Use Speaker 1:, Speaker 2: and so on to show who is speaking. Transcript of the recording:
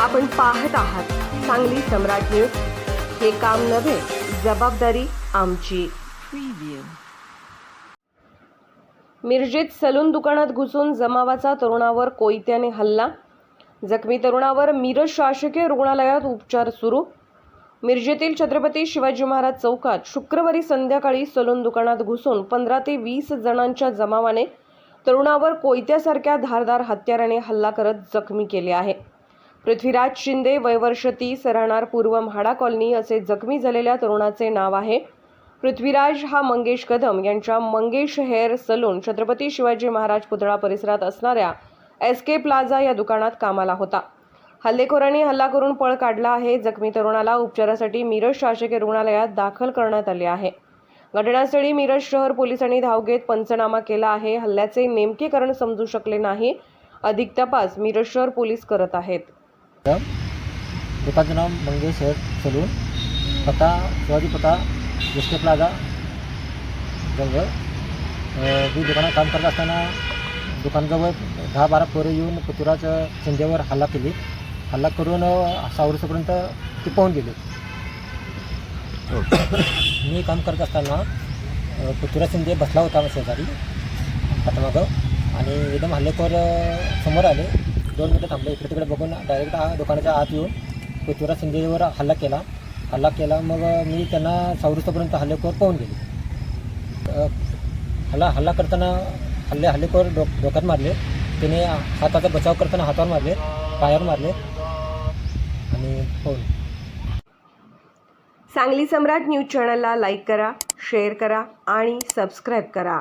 Speaker 1: आपण पाहत आहात सांगली सम्राट न्यूज. हे काम नव्हे जबाबदारी आमची. मिरजेत सलून दुकानात घुसून जमावाचा तरुणावर कोयत्याने हल्ला. जखमी तरुणावर मिरज शासकीय रुग्णालयात उपचार सुरू. मिरजेतील छत्रपती शिवाजी महाराज चौकात शुक्रवारी संध्याकाळी सलून दुकानात घुसून पंधरा ते वीस जणांच्या जमावाने तरुणावर कोयत्यासारख्या धारदार हत्याराने हल्ला करत जखमी केले आहे. पृथ्वीराज शिंदे वयवर्ष तीस राहणार पूर्व म्हाडा कॉलनी असे जखमी झालेल्या तरुणाचे नाव आहे. पृथ्वीराज हा मंगेश कदम यांच्या मंगेश हेअर सलून छत्रपती शिवाजी महाराज पुतळा परिसरात असणाऱ्या एस के प्लाझा या दुकानात कामाला होता. हल्लेखोरांनी हल्ला करून पळ काढला आहे. जखमी तरुणाला उपचारासाठी मिरज शासकीय रुग्णालयात दाखल करण्यात आले आहे. घटनास्थळी मिरज शहर पोलिसांनी धाव घेत पंचनामा केला आहे. हल्ल्याचे नेमके कारण समजू शकले नाही. अधिक तपास मिरज शहर पोलीस करत आहेत.
Speaker 2: दुकानचं नाव मंगेश हेअर सलून पत्ता शिवाजी पत्ता एस प्लाझा जवळ मी दुकानात काम करत असताना दुकानाजवळ दहा बारा पोरे येऊन पृथ्वीराज शिंदेवर हल्ला केली. हल्ला करून सहा सावरसपर्यंत ती पाहून गेली. मी काम करत असताना अं, पृथ्वीराज शिंदे बसला होता शेजारी पाठीमागं आणि एकदम हल्लेखोर समोर आले. दोन मिनटं थांबले. इकडे तिकडे बघून डायरेक्ट दुकानाच्या आत येऊन पृथ्वीराज शिंदेवर हल्ला केला. हल्ला केला. मग मी त्यांना सावरुस्तपर्यंत हल्लेखोर पाहून गेले. हल्ला हल्ला करताना हल्ले हल्लेखोर डोक डोक्यात मारले. त्याने हाताचा बचाव करताना हातावर मारले पायावर मारले आणि पाहून.
Speaker 1: सांगली सम्राट न्यूज चॅनलला लाईक करा शेअर करा आणि सबस्क्राईब करा.